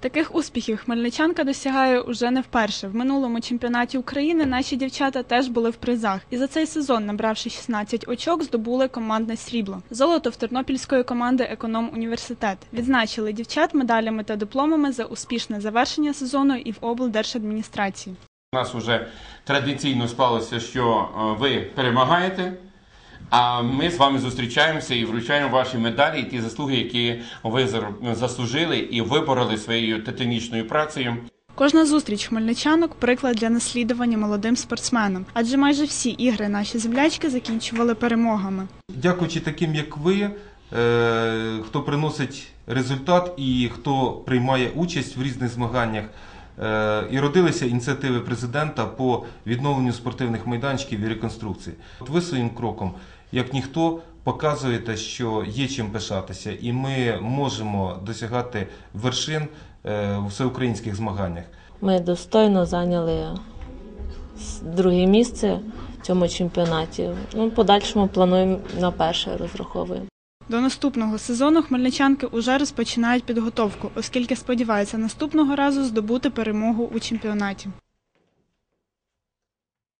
Таких успіхів хмельничанка досягає уже не вперше. В минулому чемпіонаті України наші дівчата теж були в призах. І за цей сезон, набравши 16 очок, здобули командне срібло. Золото в тернопільської команди Економ Університет. Відзначили дівчат медалями та дипломами за успішне завершення сезону і в облдержадміністрації. У нас вже традиційно склалося, що е, ви перемагаєте, а ми з вами зустрічаємося і вручаємо ваші медалі і ті заслуги, які ви заслужили і вибороли своєю титанічною працею. Кожна зустріч хмельничанок приклад для наслідування молодим спортсменам, адже майже всі ігри наші землячки закінчували перемогами. Дякуючи таким, як ви, е, хто приносить результат і хто приймає участь в різних змаганнях, і родилися ініціативи президента по відновленню спортивних майданчиків і реконструкції. От ви своїм кроком, як ніхто, показуєте, що є чим пишатися, і ми можемо досягати вершин е, у всеукраїнських змаганнях. Ми достойно зайняли друге місце в цьому чемпіонаті. Ну, подальшому плануємо на перше розраховуємо. До наступного сезону хмельничанки уже розпочинають підготовку, оскільки сподіваються наступного разу здобути перемогу у чемпіонаті.